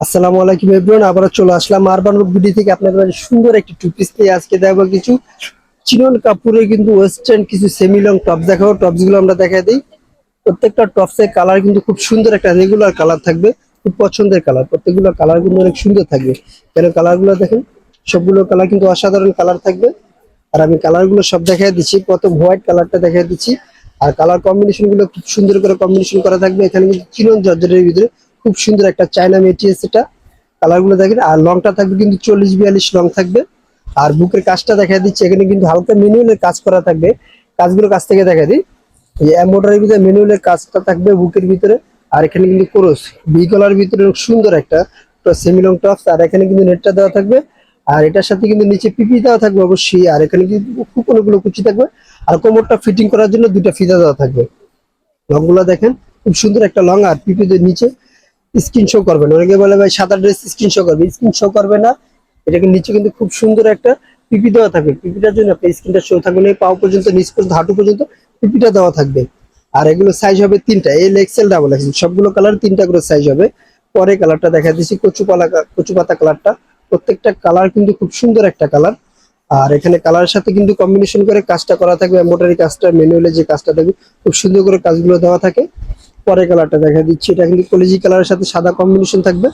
আসসালামু আলাইকুম এভরিওয়ান, আবারও চলে আসলাম আরবান ভিডিও থেকে। আপনাদের সুন্দর একটি টু পিস নিয়ে আজকে দেখাবো কিছু। চিনন কাপুরের কিন্তু ওয়েস্টার্ন কিছু সেমি লং টপ দেখাবো। টপসগুলো আমরা দেখা দিই। প্রত্যেকটা টপস এর কালার কিন্তু খুব সুন্দর একটা রেগুলার কালার থাকবে, খুব পছন্দের কালার প্রত্যেকগুলো কালার কিন্তু অনেক সুন্দর থাকবে। কেন কালারগুলো দেখেন? সবগুলো কালার কিন্তু অসাধারণ কালার থাকবে। আর আমি কালারগুলো সব দেখাই দিচ্ছি। প্রথম হোয়াইট কালারটা দেখাই দিচ্ছি। আর কালার কম্বিনেশনগুলো খুব সুন্দর করে কম্বিনেশন করা থাকবে। এখানে কিন্তু চিনন জর্জেটের ভিতরে খুব সুন্দর একটা চায়না মেটিরিয়ালস এটা কালারগুলো দেখেন, আর লংটা থাকবে কিন্তু চল্লিশ বিয়াল্লিশ লং থাকবে। আর বুকের কাজটা দেখা দিচ্ছে, এখানে কিন্তু হালকা ম্যানুয়ালের কাজ করা থাকবে। কাজগুলো কাছ থেকে দেখা দিই। এই এম্বয়ডারির ভিতরে ম্যানুয়ালের কাজটা থাকবে বুকের ভিতরে। আর এখানে কিন্তু ক্রোস বি কলার ভিতরে সুন্দর একটা সেমি লং টপস আর এখানে কিন্তু নেটটা দেওয়া থাকবে। আর এটার সাথে কিন্তু নিচে পিপি দেওয়া থাকবে অবশ্যই, আর এখানে কিন্তু খুব অনেকগুলো কুচি থাকবে। আর কোমরটা ফিটিং করার জন্য দুটা ফিতা দেওয়া থাকবে। লংগুলো দেখেন, খুব সুন্দর একটা লং আর পিপিদের নিচে স্ক্রিন শো করবে না। অনেকে বলে, ভাই, সাদা ড্রেস স্ক্রিন করবে। স্ক্রিন করবে না। এটাকে নিচে কিন্তু খুব সুন্দর একটা পিপি দেওয়া থাকবে। পিপিটার জন্য আপনার স্ক্রিনটা শো থাকবে না। পাও পর্যন্ত, নিচ পর্যন্ত, হাঁটু পর্যন্ত পিপিটা দেওয়া থাকবে। আর এগুলো সাইজ হবে তিনটা। এল এক্সেল ডাবল এক্সেল সবগুলো কালার তিনটা করে সাইজ হবে। পরে কালারটা দেখা দিচ্ছি কচু পালা কচু পাতা কালারটা প্রত্যেকটা কালার কিন্তু খুব সুন্দর একটা কালার আর এখানে কালারের সাথে কিন্তু কম্বিনেশন করে কাজটা করা থাকবে। এম্বোটারি কাজটা ম্যানুয়ালে যে কাজটা থাকবে, খুব সুন্দর করে কাজগুলো দেওয়া থাকে। পরে কালারটা দেখা দিচ্ছি। এটা কিন্তু কলেজি কালারের সাথে সাদা কম্বিনেশন থাকবে।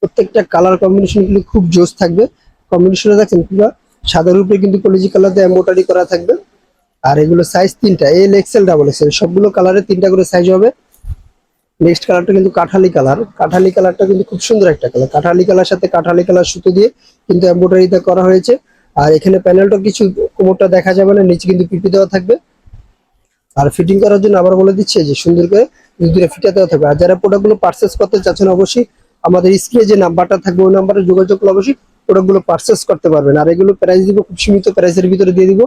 প্রত্যেকটা কালার কম্বিনেশন কিন্তু খুব জোস থাকবে। কম্বিনেশনে দেখেন পুরো সাদার উপরে কিন্তু কলেজি কালার দিয়ে করা থাকবে। আর এগুলো সাইজ তিনটা এল এক্সেল ডাবল এক্সেল সবগুলো কালারের তিনটা করে সাইজ হবে। নেক্সট কালারটা কিন্তু কাঠালি কালার কাঠালি কালারটা কিন্তু খুব সুন্দর একটা কালার কাঠালি কালার সাথে কাঠালি কালার সুতো দিয়ে কিন্তু এম্বোটারিতে করা হয়েছে। আর এখানে প্যানেলটা কিছু কোমরটা দেখা যাবে না, নিচে কিন্তু পিপি দেওয়া থাকবে। আর ফিটিং করার জন্য আবার বলে দিচ্ছে যে, সুন্দর করে দুটো ফিটা দেওয়া থাকবে। আর যারা প্রোডাক্টগুলো পার্চেস করতে চাচ্ছেন, অবশ্যই আমাদের স্ক্রিনে যে নাম্বারটা থাকবে, ওই নাম্বারে যোগাযোগ করলে অবশ্যই প্রোডাক্টগুলো পার্চেস করতে পারবেন। আর এগুলো প্রাইস দিব, খুব সীমিত প্রাইসের ভিতরে দিয়ে দিব।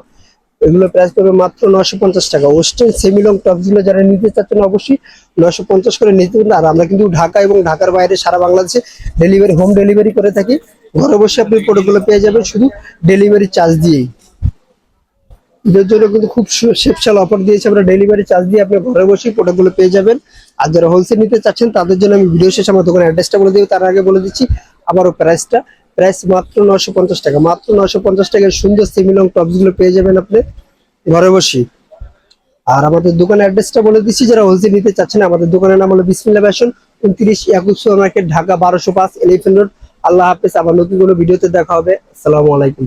এগুলো প্রাইস পাবে মাত্র নশো পঞ্চাশ টাকা। ওয়েস্টার্ন সেমিলং টপসগুলো যারা নিতে চাচ্ছেন, অবশ্যই নশো পঞ্চাশ করে নিতে পারেন আর আমরা কিন্তু ঢাকা এবং ঢাকার বাইরে সারা বাংলাদেশে ডেলিভারি হোম ডেলিভারি করে থাকি। ঘরে বসে আপনি প্রোডাক্টগুলো পেয়ে যাবেন শুধু ডেলিভারি চার্জ দিয়েই। জন্য কিন্তু খুব সেপশাল অফার দিয়েছে। আমরা ডেলিভারি চার্জ দিয়ে আপনি ঘরে বসেই প্রোডাক্টগুলো পেয়ে যাবেন। আর যারা হোলসেল নিতে চাচ্ছেন, তাদের জন্য আমি ভিডিও শেষে আমার দোকানের অ্যাড্রেসটা বলে দিই তার আগে বলে দিচ্ছি আবারও প্রাইসটা প্রাইস মাত্র নশো পঞ্চাশ টাকা। মাত্র নশো পঞ্চাশ টাকায় সুন্দর সেমিলং টপসগুলো পেয়ে যাবেন আপনি ঘরে বসেই। আর আমাদের দোকানের অ্যাড্রেসটা বলে দিচ্ছি, যারা হোলসেল নিতে চাচ্ছেন, আমাদের দোকানের নাম হলো বিসমিল্লা ফ্যাশন, উনত্রিশ একুশ মার্কেট, ঢাকা বারোশো পাঁচ এলিফেন্ট রোড আল্লাহ হাফেজ, আবার নতুন কোনো ভিডিওতে দেখা হবে। আসসালামু আলাইকুম।